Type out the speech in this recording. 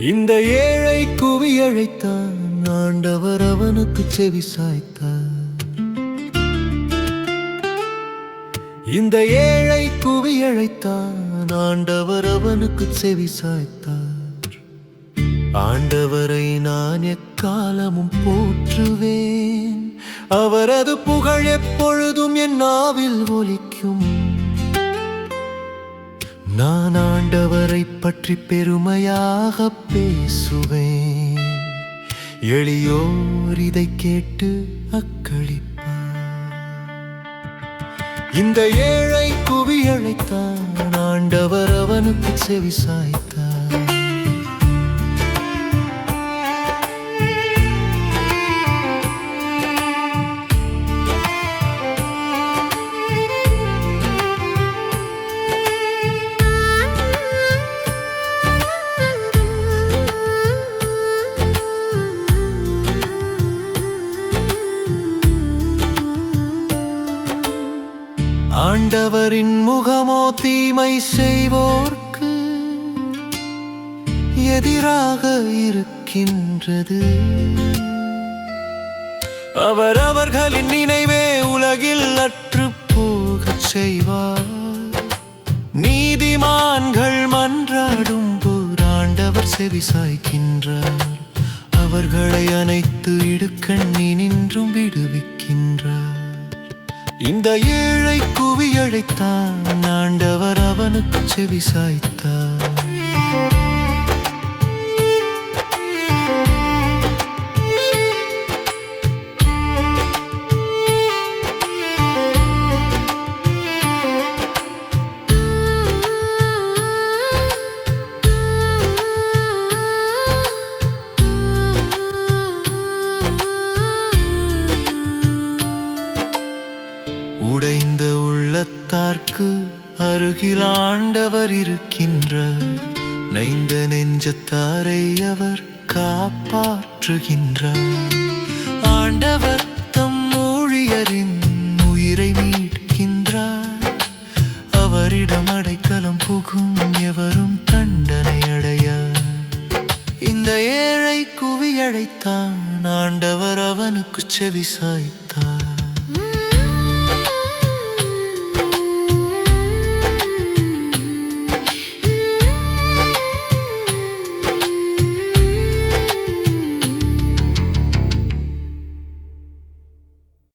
இந்த ஏழை குவி அழைத்தான் ஆண்டவர் அவனுக்கு செவி சாய்த்தார். இந்த ஏழை குவி அழைத்தான் ஆண்டவர் அவனுக்கு செவி சாய்த்தார். ஆண்டவரை நான் எக்காலமும் போற்றுவேன். அவரது புகழ் எப்பொழுதும் என் நாவில் ஒலிக்கும். நான் ஆண்டவரை பற்றி பெருமையாக பேசுவேன். எளியோர் இதை கேட்டு அக்களிப்பார். இந்த ஏழை குவி அழைத்தான் ஆண்டவர் அவனுக்கு செவி சாய்த்தான் ஆண்டவரின் முகமோ தீமை செய்வோர்க்கு எதிராக இருக்கின்றது. அவர் அவர்களின் நினைவே உலகில் அற்று போகச் செய்வார். நீதிமான்கள் மன்றாடும் போர் ஆண்டவர் செவி சாய்க்கின்றார் அவர்களை அனைத்து இடுக்கண்ணினின்றும் விடுவிக்கின்றார். இந்த ஏழை குவியழைத்தான் ஆண்டவர் அவனுக்கு செவி சாய்த்தார். உள்ளத்தார்க்கு அருகில் ஆண்டவர் இருக்கின்றார். நைந்த நெஞ்சத்தாரை அவர் காப்பாற்றுகின்றார். ஆண்டவர் தம் மொழியரின் உயிரை மீட்கின்றார். அவரிடம் அடைக்கலம் புகும் எவரும் தண்டனை அடையார். இந்த ஏழை குவியழைத்தான் ஆண்டவர் அவனுக்கு செவி சாய்த்தார்.